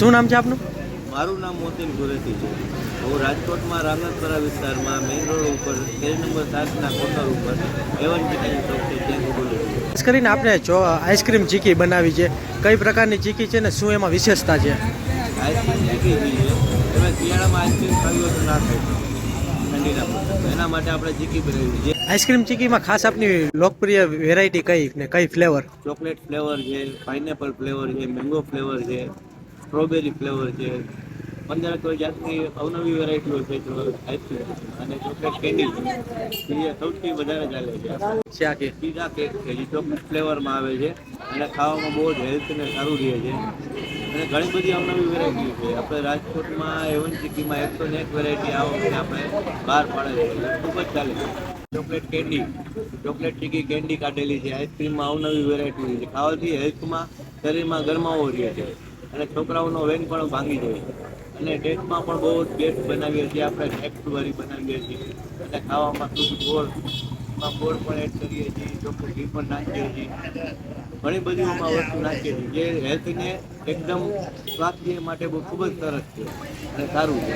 શું નામ છે આપનું? મારું નામ મોતીન ગુરેતી છે. હું રાજકોટમાં રામનાથપરા વિસ્તારમાં મેઇન રોડ ઉપર પેજ નંબર સાતના કોટર ઉપર એવન ચિકન શોપ છે ત્યાં બોલું ખાસ કરીને આપણે જો આઈસ્ક્રીમ ચીકી બનાવી છે કઈ પ્રકારની ચીકી છે ને શું એમાં વિશેષતા છે? આઈસ્ક્રીમ ચીકી છે. તમે શિયાળામાં આઈસ્ક્રીમ ખાવી હોય તો ના ખાઈ એના માટે આપણે ચીકી બનાવી છે આઈસ્ક્રીમ ચીકીમાં ખાસ આપની લોકપ્રિય વેરાયટી કઈ ને કઈ ફ્લેવર ચોકલેટ ફ્લેવર છે પાઇનેપલ ફ્લેવર છે મેંગો ફ્લેવર છે. સ્ટ્રોબેરી ફ્લેવર છે. પંદર કોઈ જાતની અવનવી વેરાયટીઓ છે આઈસ્ક્રીમ અને ચોકલેટ કેન્ડી એ સૌથી વધારે ચાલે છે. છે આ કે પીઝા કેક છે. એ ચોકલેટ ફ્લેવરમાં આવે છે. અને ખાવામાં બહુ જ હેલ્થને સારું રહે છે. અને ઘણી બધી અવનવી વેરાયટીઓ છે. આપણે રાજકોટમાં એવન સિટીમાં એકસો ને એક વેરાયટી આ વખતે આપણે બહાર પાડે છે. ખૂબ જ ચાલે છે. Chocolate candy chocolate chikki candy કાઢેલી છે. આઈસ્ક્રીમમાં અવનવી વેરાયટી છે. ખાવાથી હેલ્થમાં શરીરમાં ગરમાવો રહે છે. અને છોકરાઓનો વેન પણ ભાંગી જાય અને ડેટમાં પણ બહુ જ બેસ્ટ બનાવીએ છીએ આપણે ટેક્સવાળી બનાવીએ છીએ. અને ખાવામાં શુદ્ધ ગોળ ગોળ પણ એડ કરીએ છીએ ચોખ્ખું ઘી પણ નાખીએ છીએ. ઘણી બધી એમાં વસ્તુ નાખીએ છીએ. જે હેલ્થને એકદમ સ્વાસ્થ્ય માટે બહુ ખૂબ જ સરસ છે અને સારું છે.